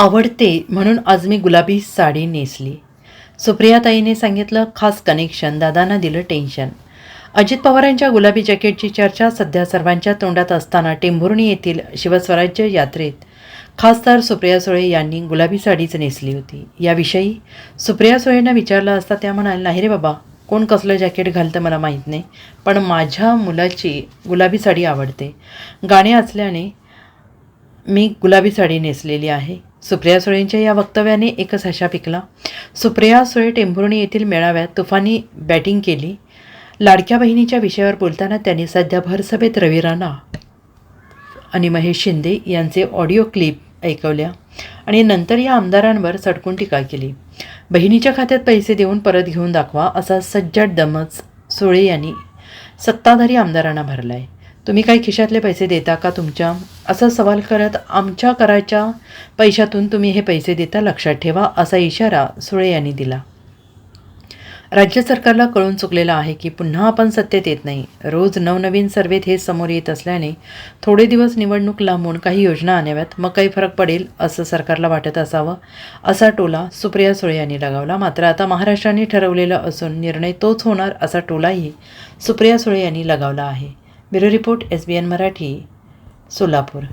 आवडते म्हणून आज मी गुलाबी साडी नेसली. सुप्रियाताईने सांगितलं खास कनेक्शन दादांना दिलं टेन्शन अजित पवारांच्या गुलाबी जॅकेटची चर्चा सध्या सर्वांच्या तोंडात असताना टेंभुर्णी येथील शिवस्वराज्य यात्रेत. खासदार सुप्रिया सुळे यांनी गुलाबी साडीच नेसली होती. याविषयी सुप्रिया सुळेंना विचारलं असता त्या म्हणाल नाही रे बाबा कोण कसलं जॅकेट घालतं मला माहीत नाही पण माझ्या मुलाची गुलाबी साडी आवडते. गाणे असल्याने मी गुलाबी साडी नेसलेली आहे. सुप्रिया सुळेंच्या या वक्तव्याने एकच हशा पिकला. सुप्रिया सुळे टेंभुर्णी येथील मेळाव्यात तुफानी बॅटिंग केली. लाडक्या बहिणीच्या विषयावर बोलताना त्यांनी सध्या भरसभेत रवी राणा आणि महेश शिंदे यांचे ऑडिओ क्लिप ऐकवल्या आणि नंतर या आमदारांवर सडकून टीका केली. बहिणीच्या खात्यात पैसे देऊन परत घेऊन दाखवा असा सज्जड दमच सुळे यांनी सत्ताधारी आमदारांना भरला आहे तुम्ही काही खिशातले पैसे देता का तुमच्या असा सवाल करत आमच्या कराच्या पैशातून तुम्ही हे पैसे देता लक्षात ठेवा असा इशारा सुळे यांनी दिला. राज्य सरकारला कळून चुकलेलं आहे की पुन्हा आपण सत्तेत येत नाही. रोज नवनवीन सर्वेत हे समोर येत असल्याने थोडे दिवस निवडणूक लांबून काही योजना आणाव्यात मग काही फरक पडेल असं सरकारला वाटत असावं असा टोला सुप्रिया सुळे यांनी लगावला. मात्र आता महाराष्ट्राने ठरवलेलं असून निर्णय तोच होणार असा टोलाही सुप्रिया सुळे यांनी लगावला आहे. Bureau report S B N Marathi. Solapur.